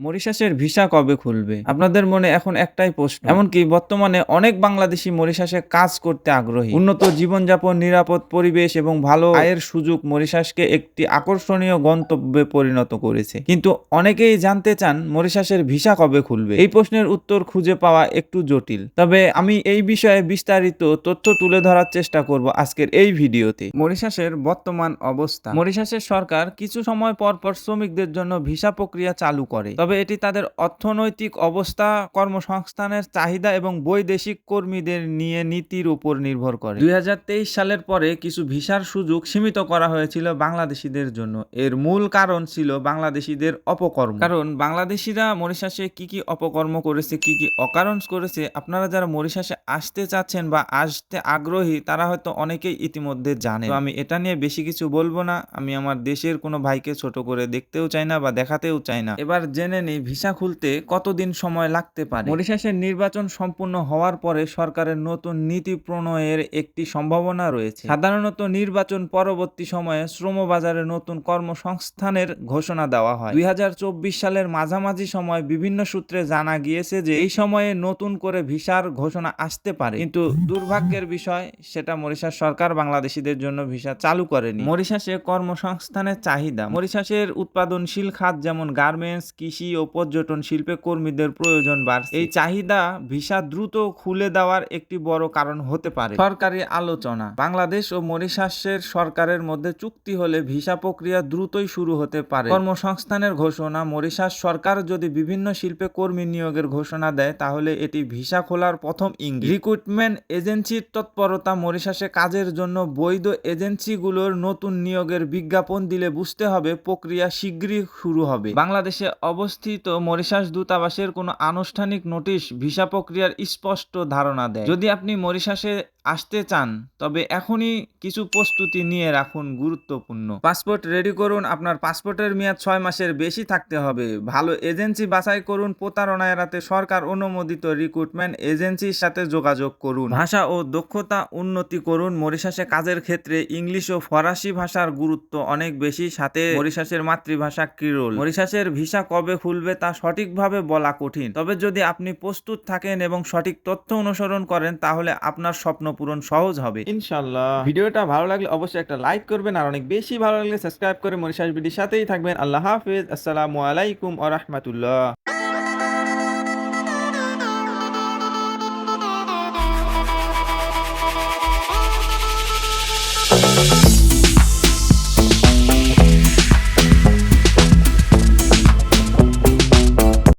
মরিশাসের visa কবে খুলবে? আপনাদের মনে এখন একটাই প্রশ্ন। এমনকি বর্তমানে অনেক বাংলাদেশি মরিশাসে কাজ করতে আগ্রহী। উন্নত জীবনযাপন, নিরাপদ পরিবেশ এবং ভালো আয়ের সুযোগ মরিশাসকে একটি আকর্ষণীয় গন্তব্যে পরিণত করেছে। কিন্তু অনেকেই জানতে চান, মরিশাসের ভিসা কবে খুলবে? এই প্রশ্নের উত্তর খুঁজে পাওয়া একটু জটিল। তবে আমি এই বিষয়ে বিস্তারিত তথ্য তুলে ধরার চেষ্টা করব আজকের এই ভিডিওতে। মরিশাসের বর্তমান অবস্থা। মরিশাসের সরকার কিছু সময় পর পর শ্রমিকদের জন্য ভিসা প্রক্রিয়া চালু করে। তবে এটি তাদের অর্থনৈতিক অবস্থা, কর্মসংস্থানের চাহিদা এবং বৈদেশিক কর্মীদের নিয়ে নীতির উপর নির্ভর করে। দু হাজার তেইশ সালের পরে কিছু ভিসার সুযোগ সীমিত করা হয়েছিল বাংলাদেশিদের জন্য। এর মূল কারণ ছিল বাংলাদেশিদের অপকর্ম। কারণ বাংলাদেশিরা মরিশাসে কি কি অপকর্ম করেছে, কি কি অকারণ করেছে, আপনারা যারা মরিশাসে আসতে চাচ্ছেন বা আসতে আগ্রহী, তারা হয়তো অনেকেই ইতিমধ্যে জানে। তো আমি এটা নিয়ে বেশি কিছু বলব না। আমি আমার দেশের কোনো ভাইকে ছোট করে দেখতেও চাই না বা দেখাতেও চাই না। এবার জেনে নেই ভিসা খুলতে কতদিন সময় লাগতে পারে? মরিশাসের নির্বাচন সম্পূর্ণ হওয়ার পরে সরকারের নতুন নীতি প্রণয়ের একটি সম্ভাবনা রয়েছে। সাধারণত নির্বাচন পরবর্তী সময়ে শ্রম বাজারে নতুন কর্মসংস্থানের ঘোষণা দেওয়া হয়। দুই সালের মাঝামাঝি সময় বিভিন্ন সূত্রে জানা গিয়েছে যে এই সময়ে নতুন করে ভিসার ঘোষণা আসতে পারে। কিন্তু দুর্ভাগ্যের বিষয়, সেটা মরিশাস সরকার বাংলাদেশিদের জন্য ভিসা চালু করেনি। মরিশাসে কর্মসংস্থানের চাহিদা। মরিশাসের উৎপাদনশীল খাত যেমন গার্মেন্টস, কৃষি ও পর্যটন শিল্পে কর্মীদের প্রয়োজন বাড়ছে। এই চাহিদা ভিসা দ্রুত খুলে দেওয়ার একটি বড় কারণ হতে পারে। সরকারি আলোচনা। বাংলাদেশ ও মরিশাসের সরকারের মধ্যে চুক্তি হলে ভিসা প্রক্রিয়া দ্রুতই শুরু হতে পারে। কর্মসংস্থানের ঘোষণা, মরিশাস সরকার যদি বিভিন্ন শিল্পে কর্মী নিয়োগের ঘোষণা দেয়, তাহলে এটি ভিসা খোলার প্রথম ইঙ্গিত। রিক্রুটমেন্ট এজেন্সির তৎপরতা মরিশাসে কাজের জন্য বৈধ এজেন্সিগুলোর নতুন নিয়োগের বিজ্ঞাপন দিলে বুঝতে হবে প্রক্রিয়া শীঘ্রই শুরু হবে। বাংলাদেশে অবস্থিত মরিশাস দূতাবাসের কোনো আনুষ্ঠানিক নোটিশ ভিসা প্রক্রিয়ার স্পষ্ট ধারণা দেয়। যদি আপনি মরিশাসে আসতে চান, তবে এখনই কিছু প্রস্তুতি নিয়ে রাখুন গুরুত্বপূর্ণ। পাসপোর্ট রেডি করুন, আপনার পাসপোর্টের মেয়াদ ছয় মাসের বেশি থাকতে হবে। ভালো এজেন্সি বাছাই করুন, প্রতারণা এড়াতে সরকার অনুমোদিত রিক্রুটমেন্ট এজেন্সির সাথে যোগাযোগ করুন। ভাষা ও দক্ষতা উন্নতি করুন, মরিশাসে কাজের ক্ষেত্রে ইংলিশ ও ফরাসি ভাষার গুরুত্ব অনেক বেশি, সাথে মরিশাসের মাতৃভাষা কিরোল মরিশাসের ভিসা কবে খুলবে তা সঠিকভাবে বলা কঠিন, তবে যদি আপনি প্রস্তুত থাকেন এবং সঠিক তথ্য অনুসরণ করেন, তাহলে আপনার স্বপ্ন পূরণ সহজ হবে। ইনশাল্লাহ ভিডিওটা ভালো লাগলে অবশ্যই একটা লাইক করবেন, আর অনেক বেশি ভালো লাগলে সাবস্ক্রাইব করে মরিশাস বিডির সাথেই থাকবেন। আল্লাহ হাফেজ, আসসালামু আলাইকুম আ রহমতুল্লাহ।